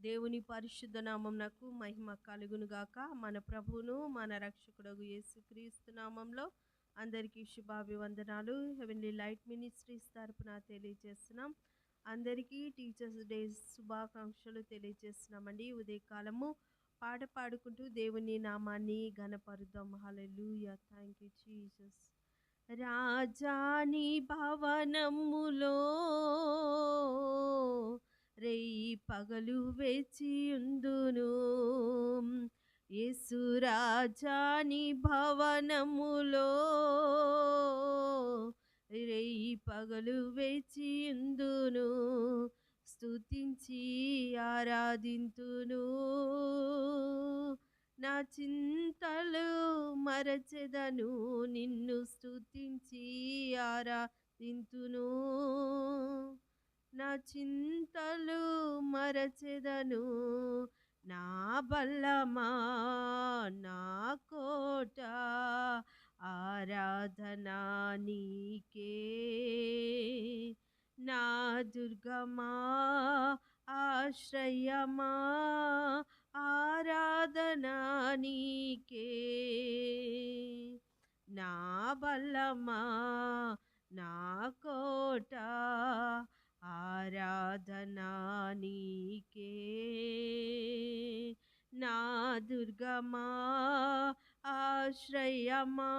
దేవుని పరిశుద్ధ నామంనకు మహిమ కలుగును గాక. మన ప్రభువును మన రక్షకుడగు యేసుక్రీస్తు నామంలో అందరికీ శుభాభివందనాలు. హెవెన్లీ లైట్ మినిస్ట్రీస్ తరపున తెలియజేస్తున్నాం. అందరికీ టీచర్స్ డే శుభాకాంక్షలు తెలియజేస్తున్నామండి. ఉదయకాలము పాట పాడుకుంటూ దేవుని నామాన్ని ఘనపరుద్దాం. హల్లెలూయా థ్యాంక్ యూ జీసస్ రాజాని భవనములో పగలు వేచి ఉందును యేసు భవనములో రేయి పగలు వేచి ఉందును స్తుతించి ఆరాధింతును. నా చింతలు మరచెదను నిన్ను స్తుతించి ఆరాధింతును. నా చింతలు మరచెదను నా బల్లమా నా కోట ఆరాధనా నీకే. నా దుర్గమా ఆశ్రయమా ఆరాధనా నీకే. నా బల్లమా నా కోట ఆరాధనా నీకే. నా దుర్గమా ఆశ్రయమా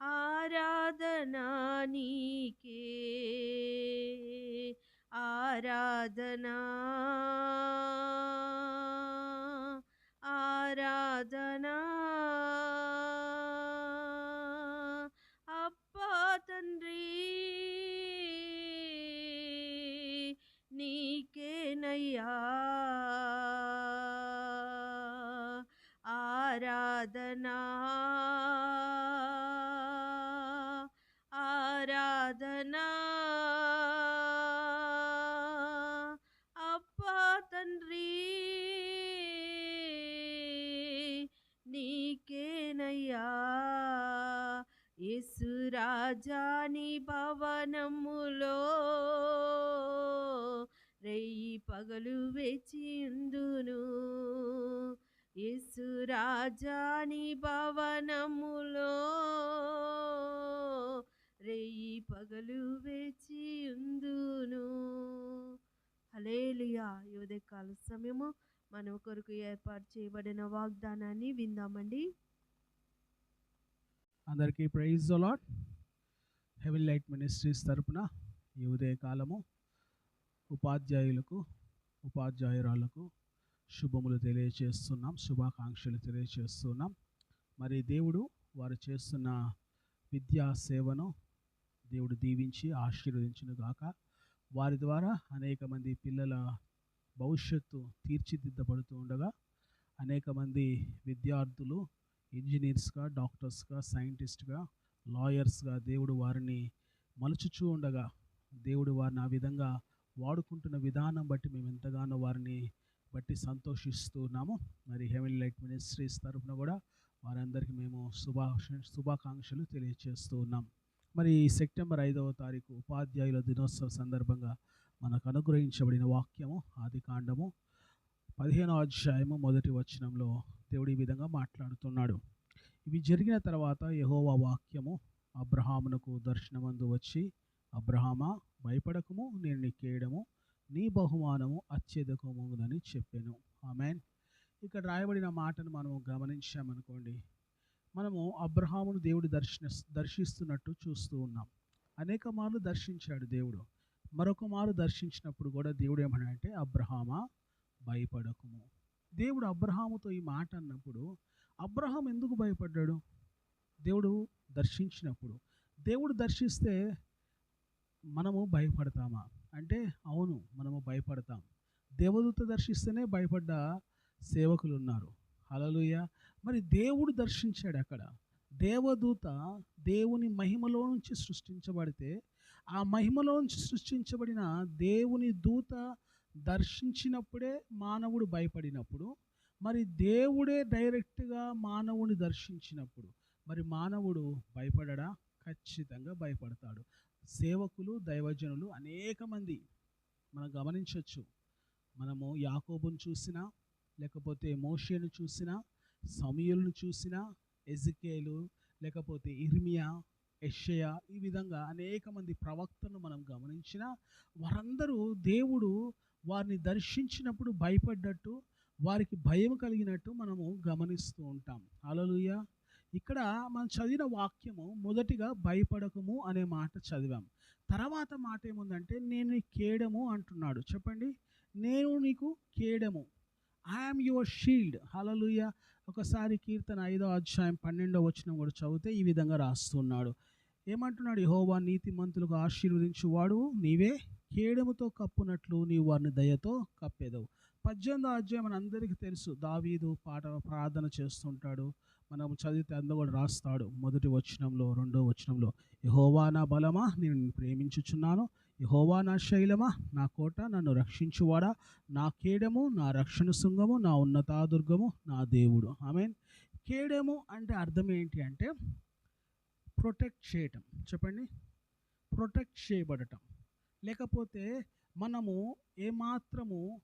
ఆరాధనా నీకే. ఆరాధనా ఆరాధనా ఆరాధనా ఆరాధనా యేసు రాజాని భవనములో రేయి పగలు వేచి ఉందును. హలేలియా యువదకాల సమయము మన కొరకు ఏర్పాటు చేయబడిన వాగ్దానాన్ని విందామండి. అందరికీ praise the Lord heaven light ministries తరపున ఈ ఉదయకాలము ఉపాధ్యాయులకు ఉపాధ్యాయురాలకు శుభములు తెలియచేస్తున్నాం శుభాకాంక్షలు తెలియచేస్తున్నాం. మరి దేవుడు వారు చేస్తున్న విద్యా సేవను దేవుడు దీవించి ఆశీర్వదించును గాక. వారి ద్వారా అనేక మంది పిల్లల భవిష్యత్తు తీర్చిదిద్దబడుతూ ఉండగా అనేక మంది విద్యార్థులు ఇంజనీర్స్గా డాక్టర్స్గా సైంటిస్ట్గా లాయర్స్గా దేవుడు వారిని మలుచుచూ ఉండగా దేవుడు వారిని ఆ విధంగా వాడుకుంటున్న విధానం బట్టి మేము ఎంతగానో వారిని బట్టి సంతోషిస్తున్నాము మరి హెవెన్ లైట్ మినిస్ట్రీస్ తరఫున కూడా వారందరికీ మేము శుభా శుభాకాంక్షలు తెలియజేస్తూ ఉన్నాం. మరి ఈ సెప్టెంబర్ ఐదవ తారీఖు ఉపాధ్యాయుల దినోత్సవ సందర్భంగా మనకు అనుగ్రహించబడిన వాక్యము ఆది కాండము పదిహేనో అధ్యాయము మొదటి వచనంలో దేవుడు ఈ విధంగా మాట్లాడుతున్నాడు. ఇవి జరిగిన తర్వాత యహోవా వాక్యము అబ్రహామునకు దర్శనమందు వచ్చి అబ్రహామా భయపడకము నేను నీకేయడము నీ బహుమానము అత్యధికమునని చెప్పాను. ఆమెన్. ఇక్కడ రాయబడిన మాటను మనము గమనించామనుకోండి. మనము అబ్రహామును దేవుడు దర్శన దర్శిస్తున్నట్టు చూస్తూ ఉన్నాం. అనేక మార్లు దర్శించాడు దేవుడు. మరొక మారు దర్శించినప్పుడు కూడా దేవుడు ఏమన్నాడంటే అబ్రహామా భయపడకుము. దేవుడు అబ్రహాముతో ఈ మాట అన్నప్పుడు అబ్రహాం ఎందుకు భయపడ్డాడు? దేవుడు దర్శించినప్పుడు. దేవుడు దర్శిస్తే మనము భయపడతామా? అంటే అవును మనము భయపడతాం. దేవదూత దర్శిస్తేనే భయపడ్డ సేవకులు ఉన్నారు అలలుయ మరి దేవుడు దర్శించాడు అక్కడ. దేవదూత దేవుని మహిమలో నుంచి సృష్టించబడితే ఆ మహిమలో నుంచి సృష్టించబడిన దేవుని దూత దర్శించినప్పుడే మానవుడు భయపడినప్పుడు మరి దేవుడే డైరెక్ట్గా మానవుని దర్శించినప్పుడు మరి మానవుడు భయపడడా? ఖచ్చితంగా భయపడతాడు. సేవకులు దైవజనులు అనేక మంది మనం గమనించవచ్చు మనము యాకోబును చూసినా లేకపోతే మోషేను చూసినా సమయులను చూసినా ఎజికేలు లేకపోతే ఇర్మియా ఎషయ ఈ విధంగా అనేక మంది ప్రవక్తలను మనం గమనించిన వారందరూ దేవుడు వారిని దర్శించినప్పుడు భయపడ్డట్టు వారికి భయం కలిగినట్టు మనము గమనిస్తూ ఉంటాం. అలలుయ ఇక్కడ మనం చదివిన వాక్యము మొదటిగా భయపడకము అనే మాట చదివాం. తర్వాత మాట ఏముందంటే నేను నీ కేడము అంటున్నాడు. చెప్పండి. నేను నీకు కేడము. ఐఎమ్ యువర్ షీల్డ్ హలలుయ ఒకసారి కీర్తన ఐదో అధ్యాయం పన్నెండో వచ్చిన కూడా చదివితే ఈ విధంగా రాస్తున్నాడు. ఏమంటున్నాడు? యహోవా నీతిమంతులకు ఆశీర్వదించువాడు. నీవే కేడముతో కప్పునట్లు నీవు వారిని దయతో కప్పేదవు. పద్దెనిమిదో అధ్యాయం మన అందరికీ తెలుసు. దావీదు పాట ప్రార్థన చేస్తుంటాడు. మనం చదివితే అందరూ కూడా రాస్తాడు. మొదటి వచనంలో రెండో వచనంలో యహోవా నా బలమా? నేను ప్రేమించుచున్నాను. యహోవా నా శైలమా? నా కోట నన్ను రక్షించువాడా? నా కేడము? నా రక్షణ శృంగము? నా ఉన్నతాదుర్గము? నా దేవుడు. ఆమె కేడము అంటే అర్థం ఏంటి అంటే ప్రొటెక్ట్ చేయటం. చెప్పండి. ప్రొటెక్ట్ చేయబడటం. లేకపోతే మనము ఏమాత్రము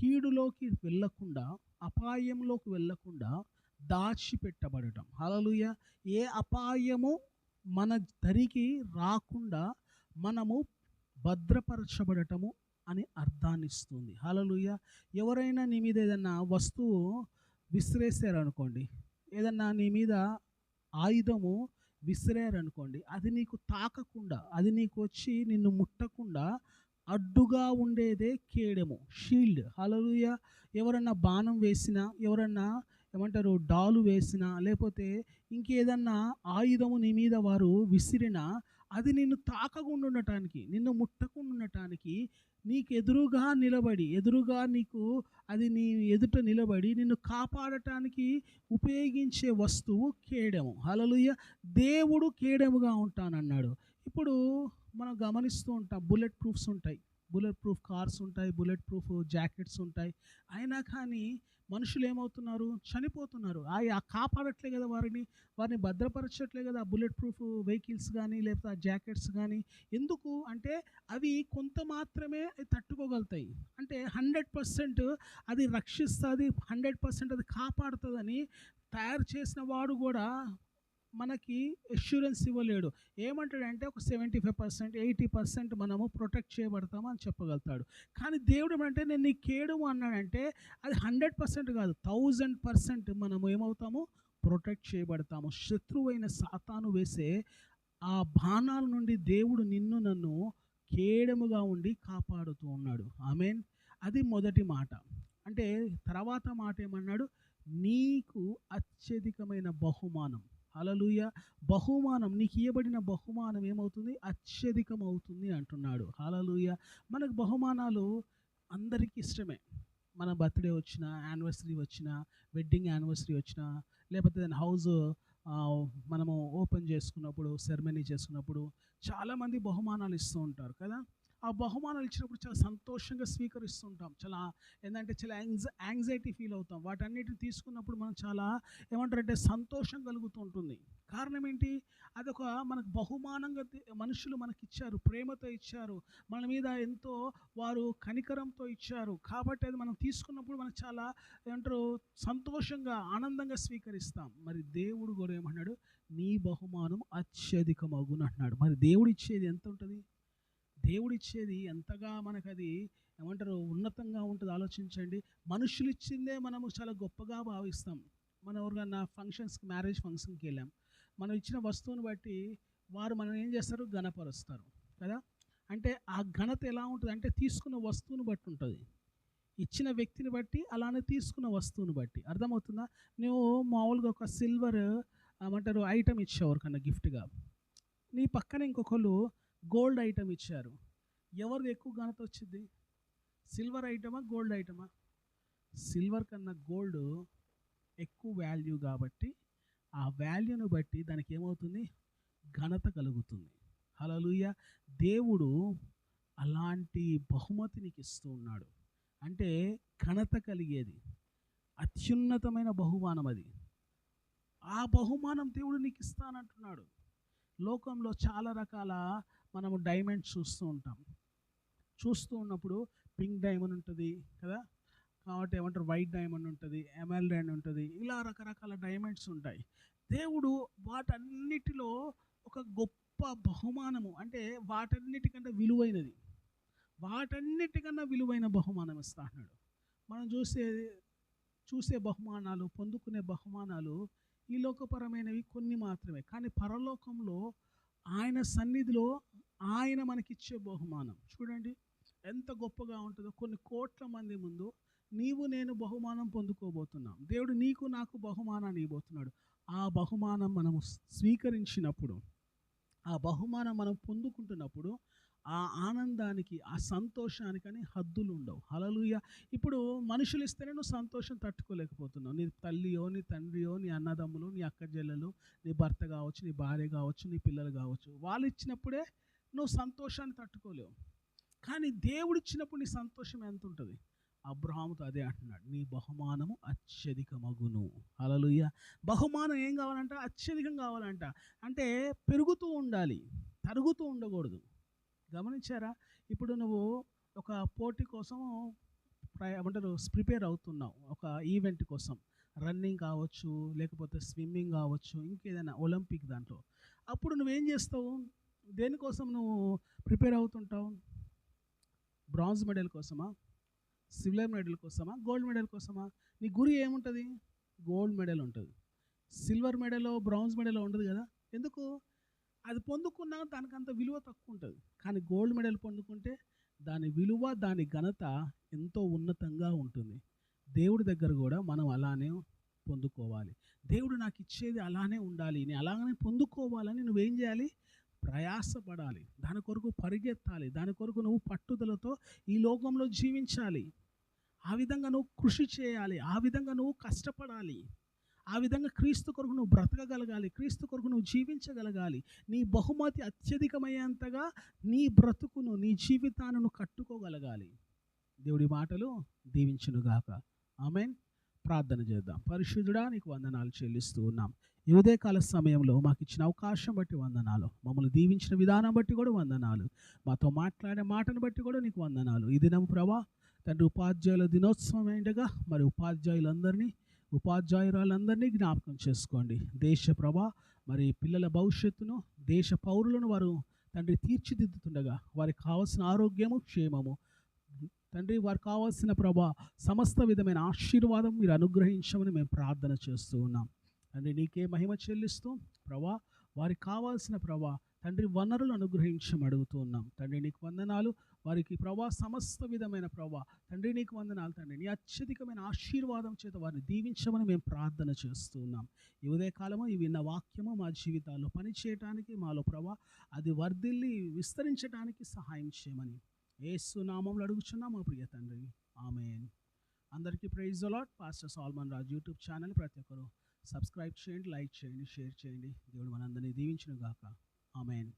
కీడులోకి వెళ్ళకుండా అపాయంలోకి వెళ్ళకుండా దాచిపెట్టబడటం. హలలుయ ఏ అపాయము మన దరికి రాకుండా మనము భద్రపరచబడటము అని అర్థాన్ని ఇస్తుంది హలలుయ ఎవరైనా నీ మీద ఏదన్నా వస్తువు విసిరేసారనుకోండి ఏదన్నా నీ మీద ఆయుధము విసిరారనుకోండి అది నీకు తాకకుండా అది నీకు వచ్చి నిన్ను ముట్టకుండా అడ్డుగా ఉండేదే కేడెము షీల్డ్. హలలుయ ఎవరన్నా బాణం వేసినా ఎవరన్నా ఏమంటారు డాలు వేసినా లేకపోతే ఇంకేదన్నా ఆయుధము నీ మీద వారు విసిరినా అది నిన్ను తాకకుండా ఉండటానికి నిన్ను ముట్టకుండా ఉండటానికి నీకు ఎదురుగా నిలబడి ఎదురుగా నీకు అది నీ ఎదుట నిలబడి నిన్ను కాపాడటానికి ఉపయోగించే వస్తువు కేడము. హలలుయ దేవుడు కేడముగా ఉంటానన్నాడు. ఇప్పుడు మనం గమనిస్తూ ఉంటాం బుల్లెట్ ప్రూఫ్స్ ఉంటాయి. బుల్లెట్ ప్రూఫ్ కార్స్ ఉంటాయి బుల్లెట్ ప్రూఫ్ జాకెట్స్ ఉంటాయి. అయినా కానీ మనుషులు ఏమవుతున్నారు? చనిపోతున్నారు. ఆ కాపాడట్లే కదా వారిని? వారిని భద్రపరచట్లే కదా ఆ బుల్లెట్ ప్రూఫ్ వెహికల్స్ కానీ లేకపోతే ఆ జాకెట్స్ కానీ ఎందుకు? అంటే అవి కొంత మాత్రమే తట్టుకోగలుగుతాయి. అంటే హండ్రెడ్ పర్సెంట్ అది రక్షిస్తుంది హండ్రెడ్ పర్సెంట్ అది కాపాడుతుందని తయారు చేసిన వాడు కూడా మనకి ఎష్యూరెన్స్ ఇవ్వలేడు. ఏమంటాడంటే ఒక seventy five percent eighty percent మనము ప్రొటెక్ట్ చేయబడతాము అని చెప్పగలుగుతాడు. కానీ దేవుడు ఏమంటే నేను నీ కేడు అన్నాడంటే అది హండ్రెడ్ పర్సెంట్ కాదు థౌజండ్ పర్సెంట్ మనము ఏమవుతాము? ప్రొటెక్ట్ చేయబడతాము. శత్రువైన సాతాను వేసే ఆ బాణాల నుండి దేవుడు నిన్ను నన్ను కేడముగా ఉండి కాపాడుతూ ఉన్నాడు. ఆమెన్. అది మొదటి మాట. అంటే తర్వాత మాట ఏమన్నాడు? నీకు అత్యధికమైన బహుమానం. హలలుయ బహుమానం నీకు ఇవ్వబడిన బహుమానం ఏమవుతుంది? అత్యధికం అవుతుంది అంటున్నాడు. హలలుయ మనకు బహుమానాలు అందరికీ ఇష్టమే. మన బర్త్డే వచ్చిన యానివర్సరీ వచ్చిన వెడ్డింగ్ యానివర్సరీ వచ్చిన లేకపోతే దాని హౌస్ మనము ఓపెన్ చేసుకున్నప్పుడు సెరమనీ చేసుకున్నప్పుడు చాలామంది బహుమానాలు ఇస్తూ ఉంటారు కదా? ఆ బహుమానాలు ఇచ్చినప్పుడు చాలా సంతోషంగా స్వీకరిస్తుంటాం. చాలా ఏంటంటే చాలా యాంగ్జ యాంగ్జైటీ ఫీల్ అవుతాం. వాటన్నిటిని తీసుకున్నప్పుడు మనం చాలా ఏమంటారంటే సంతోషం కలుగుతూ ఉంటుంది కారణం ఏంటి? అదొక మనకు బహుమానంగా మనుషులు మనకి ఇచ్చారు ప్రేమతో ఇచ్చారు. మన మీద ఎంతో వారు కనికరంతో ఇచ్చారు. కాబట్టి అది మనం తీసుకున్నప్పుడు మనం చాలా ఏమంటారు సంతోషంగా ఆనందంగా స్వీకరిస్తాం. మరి దేవుడు కూడా ఏమన్నాడు నీ బహుమానం అత్యధికమగును అంటున్నాడు. మరి దేవుడు ఇచ్చేది ఎంత ఉంటుంది దేవుడిచ్చేది ఎంతగా మనకు అది ఏమంటారు ఉన్నతంగా ఉంటుంది ఆలోచించండి. మనుషులు ఇచ్చిందే మనము చాలా గొప్పగా భావిస్తాం. మనం ఎవరికన్నా ఫంక్షన్స్కి మ్యారేజ్ ఫంక్షన్కి వెళ్ళాం మనం ఇచ్చిన వస్తువుని బట్టి వారు మనం ఏం చేస్తారు? ఘనపరుస్తారు. కదా? అంటే ఆ ఘనత ఎలా ఉంటుంది? అంటే తీసుకున్న వస్తువుని బట్టి ఉంటుంది. ఇచ్చిన వ్యక్తిని బట్టి అలానే తీసుకున్న వస్తువుని బట్టి. అర్థమవుతుందా? నువ్వు మామూలుగా ఒక సిల్వర్ ఏమంటారు ఐటమ్ ఇచ్చావు ఎవరికన్నా గిఫ్ట్గా. నీ పక్కన ఇంకొకళ్ళు గోల్డ్ ఐటమ్ ఇచ్చారు. ఎవరిది ఎక్కువ ఘనత వచ్చింది? సిల్వర్ ఐటమా గోల్డ్ ఐటమా? సిల్వర్ కన్నా గోల్డ్ ఎక్కువ వాల్యూ కాబట్టి ఆ వాల్యూను బట్టి దానికి ఏమవుతుంది? ఘనత కలుగుతుంది. హలలుయ దేవుడు అలాంటి బహుమతి నీకు ఇస్తూ ఉన్నాడు. అంటే ఘనత కలిగేది. అత్యున్నతమైన బహుమానం అది. ఆ బహుమానం దేవుడు నీకు ఇస్తానంటున్నాడు. లోకంలో చాలా రకాల మనము డైమండ్స్ చూస్తూ ఉంటాం. చూస్తూ ఉన్నప్పుడు పింక్ డైమండ్ ఉంటుంది కదా? కాబట్టి ఏమంటారు? వైట్ డైమండ్ ఉంటుంది ఎమల్డైన్ ఉంటుంది ఇలా రకరకాల డైమండ్స్ ఉంటాయి. దేవుడు వాటన్నిటిలో ఒక గొప్ప బహుమానము అంటే వాటన్నిటికంటే విలువైనది. వాటన్నిటికన్నా విలువైన బహుమానం ఇస్తా అన్నాడు. మనం చూసే చూసే బహుమానాలు పొందుకునే బహుమానాలు ఈ లోకపరమైనవి కొన్ని మాత్రమే. కానీ పరలోకంలో ఆయన సన్నిధిలో ఆయన మనకిచ్చే బహుమానం. చూడండి ఎంత గొప్పగా ఉంటుందో కొన్ని కోట్ల మంది ముందు నీవు నేను బహుమానం పొందుకోబోతున్నాం. దేవుడు నీకు నాకు బహుమానాన్ని ఇవ్వబోతున్నాడు. ఆ బహుమానం మనము స్వీకరించినప్పుడు ఆ బహుమానం మనం పొందుకుంటున్నప్పుడు ఆ ఆనందానికి ఆ సంతోషానికి అని హద్దులు ఉండవు. హలలుయ ఇప్పుడు మనుషులు ఇస్తేనే నువ్వు సంతోషం తట్టుకోలేకపోతున్నావు. నీ తల్లియో నీ తండ్రియో నీ అన్నదమ్ములు నీ అక్క చెల్లెలు నీ భర్త కావచ్చు నీ భార్య కావచ్చు నీ పిల్లలు కావచ్చు వాళ్ళు ఇచ్చినప్పుడే నువ్వు సంతోషాన్ని తట్టుకోలేవు. కానీ దేవుడు ఇచ్చినప్పుడు నీ సంతోషం ఎంత ఉంటుంది అబ్రహాముతో అదే అంటున్నాడు నీ బహుమానము అత్యధికమగును. అలలుయ్య బహుమానం ఏం కావాలంట? అత్యధికం కావాలంట. అంటే పెరుగుతూ ఉండాలి తరుగుతూ ఉండకూడదు. గమనించారా? ఇప్పుడు నువ్వు ఒక పోటీ కోసం ఏమంటారు ప్రిపేర్ అవుతున్నావు. ఒక ఈవెంట్ కోసం. రన్నింగ్ కావచ్చు లేకపోతే స్విమ్మింగ్ కావచ్చు ఇంకేదైనా ఒలింపిక్ దాంట్లో. అప్పుడు నువ్వేం చేస్తావు? దేనికోసం నువ్వు ప్రిపేర్ అవుతుంటావు? బ్రాంజ్ మెడల్ కోసమా? సిల్వర్ మెడల్ కోసమా? గోల్డ్ మెడల్ కోసమా? నీ గురి ఏముంటుంది? గోల్డ్ మెడల్ ఉంటుంది. సిల్వర్ మెడల్ బ్రాంజ్ మెడల్ ఉండదు కదా? ఎందుకు? అది పొందుకున్నా దానికి అంత విలువ తక్కువ ఉంటుంది. కానీ గోల్డ్ మెడల్ పొందుకుంటే దాని విలువ దాని ఘనత ఎంతో ఉన్నతంగా ఉంటుంది. దేవుడి దగ్గర కూడా మనం అలానే పొందుకోవాలి. దేవుడు నాకు ఇచ్చేది అలానే ఉండాలి. నేను అలాగనే పొందుకోవాలని నువ్వేం చేయాలి? ప్రయాసపడాలి. దాని కొరకు పరిగెత్తాలి. దాని కొరకు నువ్వు పట్టుదలతో ఈ లోకంలో జీవించాలి. ఆ విధంగా నువ్వు కృషి చేయాలి. ఆ విధంగా నువ్వు కష్టపడాలి. ఆ విధంగా క్రీస్తు కొరకు నువ్వు బ్రతకగలగాలి. క్రీస్తు కొరకు నువ్వు జీవించగలగాలి. నీ బహుమతి అత్యధికమయ్యేంతగా నీ బ్రతుకును నీ జీవితాన్ని నువ్వు కట్టుకోగలగాలి. దేవుడి మాటలు దీవించునుగాక. ఆమెన్. ప్రార్థన చేద్దాం. పరిశుద్ధుడా నీకు వందనాలు చెల్లిస్తూ ఉన్నాం. ఈ ఉదయకాల సమయంలో మాకు ఇచ్చిన అవకాశం బట్టి వందనాలు. మమ్మల్ని దీవించిన విధానం బట్టి కూడా వందనాలు. మాతో మాట్లాడే మాటను బట్టి కూడా నీకు వందనాలు. ఈ దినం ప్రభా తండ్రి ఉపాధ్యాయుల దినోత్సవం ఏంటగా మరి ఉపాధ్యాయులందరినీ ఉపాధ్యాయురాలందరినీ జ్ఞాపకం చేసుకోండి. దేశ ప్రభా మరి పిల్లల భవిష్యత్తును దేశ పౌరులను వారు తండ్రి తీర్చిదిద్దుతుండగా వారికి కావలసిన ఆరోగ్యము క్షేమము తండ్రి వారు కావాల్సిన ప్రభా సమస్త విధమైన ఆశీర్వాదం మీరు అనుగ్రహించమని మేము ప్రార్థన చేస్తూ ఉన్నాం. తండ్రి నీకే మహిమ చెల్లిస్తూ ప్రభా వారికి కావాల్సిన ప్రభా తండ్రి వనరులు అనుగ్రహించమని అడుగుతూ ఉన్నాం. తండ్రి నీకు వందనాలు. వారికి ప్రభా సమస్త విధమైన ప్రభా తండ్రి నీకు వందనాలు. తండ్రి నీ అత్యధికమైన ఆశీర్వాదం చేత వారిని దీవించమని మేము ప్రార్థన చేస్తూ ఉన్నాం. ఈ ఉదయ కాలము ఈ విన్న వాక్యము మా జీవితాల్లో పనిచేయటానికి మాలో ప్రభా అది వర్ధిల్లి విస్తరించడానికి సహాయం చేయమని ఏసు నామంలో అడుగుచున్నాం మా ప్రియ తండ్రి. ఆమెన్. అందరికీ praise the Lord pastor Solomon Raju YouTube channel ప్రతి ఒక్కరు సబ్స్క్రైబ్ చేయండి లైక్ చేయండి షేర్ చేయండి. దేవుడు మనందరినీ దీవించును గాక ఆమెన్.